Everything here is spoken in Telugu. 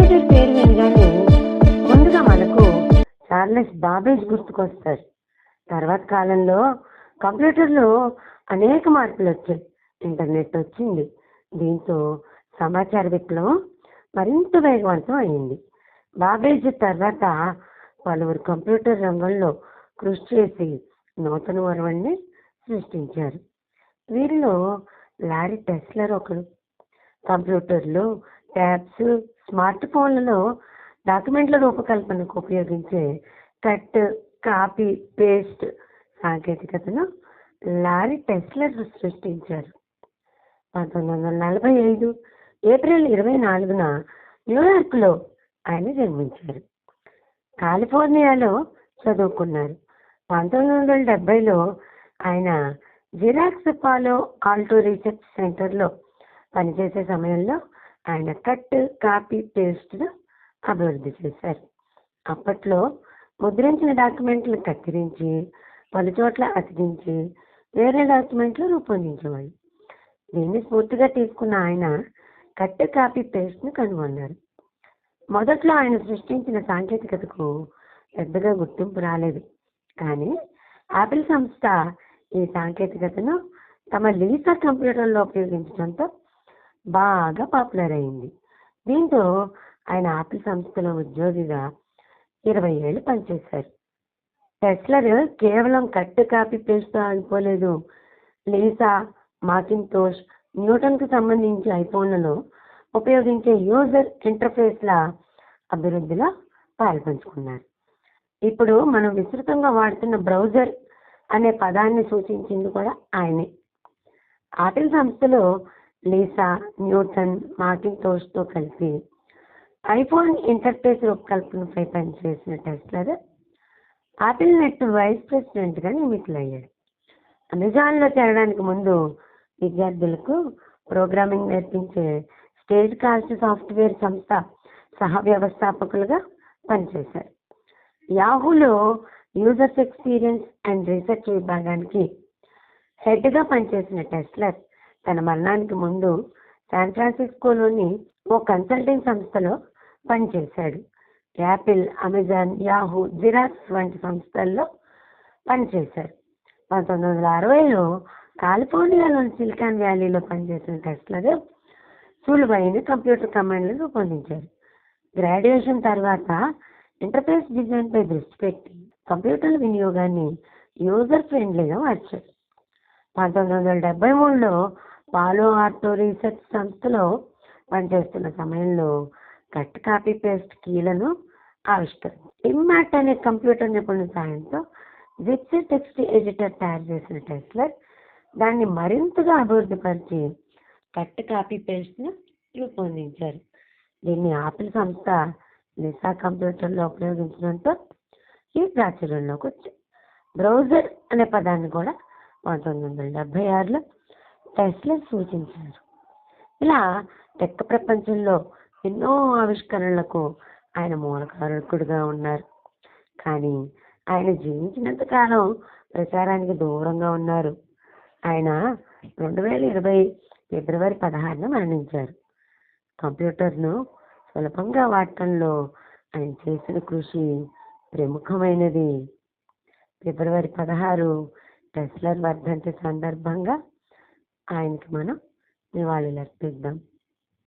కంప్యూటర్ పేరు వినగానే ముందుగా మనకు చార్లెస్ బాబేజ్ గుర్తుకొస్తారు తర్వాత కాలంలో కంప్యూటర్లో అనేక మార్పులు వచ్చాయి. ఇంటర్నెట్ వచ్చింది. దీంతో సమాచార విప్లవం మరింత వేగవంతం అయింది. బాబేజ్ తర్వాత పలువురు కంప్యూటర్ రంగంలో కృషి చేసి నూతన వరవణ్ణి సృష్టించారు. వీరిలో లారీ టెస్లర్ ఒకరు. కంప్యూటర్లు ట్యాబ్స్ స్మార్ట్ ఫోన్లలో డాక్యుమెంట్ల రూపకల్పనకు ఉపయోగించే కట్ కాపీ పేస్ట్ సాంకేతికతను లారీ టెస్లర్ సృష్టించారు. పంతొమ్మిది వందల నలభై ఐదు ఏప్రిల్ ఇరవై నాలుగున న్యూయార్క్లో ఆయన జన్మించారు. కాలిఫోర్నియాలో చదువుకున్నారు. పంతొమ్మిది వందల డెబ్బైలో ఆయన జిరాక్స్ పాలో ఆల్టో రీసెర్చ్ సెంటర్లో పనిచేసే సమయంలో ఆయన కట్ కాపీ పేస్ట్ను అభివృద్ధి చేశారు. అప్పట్లో ముద్రించిన డాక్యుమెంట్లు కత్తిరించి పలుచోట్ల అతికించి వేరే డాక్యుమెంట్లు రూపొందించేవాళ్ళు దీన్ని స్ఫూర్తిగా తీసుకున్న ఆయన కట్ కాపీ పేస్ట్ను కనుగొన్నారు. మొదట్లో ఆయన సృష్టించిన సాంకేతికతకు పెద్దగా గుర్తింపు రాలేదు. కానీ యాపిల్ సంస్థ ఈ సాంకేతికతను తమ లీసా కంప్యూటర్లో ఉపయోగించడంతో బాగా పాపులర్ అయింది. దీంతో ఆయన ఆపిల్ సంస్థలో ఉద్యోగిగా ఇరవై ఏళ్ళు పనిచేశారు. టెస్లర్ కేవలం కట్టు కాపీ పేస్ట్తో ఆగిపోలేదు. లీసా మాకింతోష్ న్యూటన్కు సంబంధించి ఐఫోన్లలో ఉపయోగించే యూజర్ ఇంటర్ఫేస్ల అభివృద్ధిలో పాల్పంచుకున్నారు. ఇప్పుడు మనం విస్తృతంగా వాడుతున్న బ్రౌజర్ అనే పదాన్ని సూచించింది కూడా ఆయనే. ఆపిల్ సంస్థలో లీసా న్యూటన్ మార్టిన్ టోస్ట్తో కలిపి ఐఫోన్ ఇంటర్ఫేస్ రూపకల్పనపై పనిచేసిన టెస్లర్ ఆపిల్ నెట్ వైస్ ప్రెసిడెంట్గా నియమితులయ్యాడు అమెజాన్లో చేరడానికి ముందు విద్యార్థులకు ప్రోగ్రామింగ్ నేర్పించే స్టేట్ కాస్ట్ సాఫ్ట్వేర్ సంస్థ సహ వ్యవస్థాపకులుగా పనిచేశారు. యాహూలో యూజర్స్ ఎక్స్పీరియన్స్ అండ్ రీసెర్చ్ విభాగానికి హెడ్గా పనిచేసిన టెస్లర్ తన మరణానికి ముందు శాన్ ఫ్రాన్సిస్కోలోని ఓ కన్సల్టింగ్ సంస్థలో పనిచేశాడు. యాపిల్ అమెజాన్ యాహూ జిరాక్స్ వంటి సంస్థల్లో పనిచేశారు పంతొమ్మిది వందల అరవైలో కాలిఫోర్నియాలోని సిలికాన్ వ్యాలీలో పనిచేసిన టెస్లర్ సులువైన కంప్యూటర్ కమాండ్లు రూపొందించారు గ్రాడ్యుయేషన్ తర్వాత ఇంటర్ఫేస్ డిజైన్పై దృష్టి పెట్టి కంప్యూటర్ల వినియోగాన్ని యూజర్ ఫ్రెండ్లీగా మార్చారు పంతొమ్మిది వందల డెబ్బై మూడులో పాలో ఆర్టో రీసెర్చ్ సంస్థలో పనిచేస్తున్న సమయంలో కట్ కాపీ పేస్ట్ కీలను ఆవిష్కరించారు. ఇమ్మాట్ అనే కంప్యూటర్ నిపుణుల సాయంతో జిప్సీ టెక్స్ట్ ఎడిటర్ తయారు చేసిన టెస్లర్ దాన్ని మరింతగా అభివృద్ధిపరిచి కట్ కాపీ పేస్ట్ను రూపొందించారు. దీన్ని ఆపిల్ సంస్థ లిసా కంప్యూటర్లో ఉపయోగించడంతో ఈ ప్రాచుర్యంలోకి వచ్చింది బ్రౌజర్ అనే పదాన్ని కూడా పంతొమ్మిది వందల డెబ్బై ఆరులో టెస్లర్ సూచించారు. ఇలా టెక్ ప్రపంచంలో ఎన్నో ఆవిష్కరణలకు ఆయన మూలకారకుడిగా ఉన్నారు. కానీ ఆయన జీవించినంత కాలం ప్రచారానికి దూరంగా ఉన్నారు. ఆయన రెండు వేల ఇరవై ఫిబ్రవరి పదహారున మరణించారు. కంప్యూటర్ను సులభంగా వాడటంలో ఆయన చేసిన కృషి ప్రముఖమైనది. ఫిబ్రవరి పదహారు టెస్లర్ వర్ధంతి సందర్భంగా ఆయనకి మనం నివాళులు అర్పిద్దాం.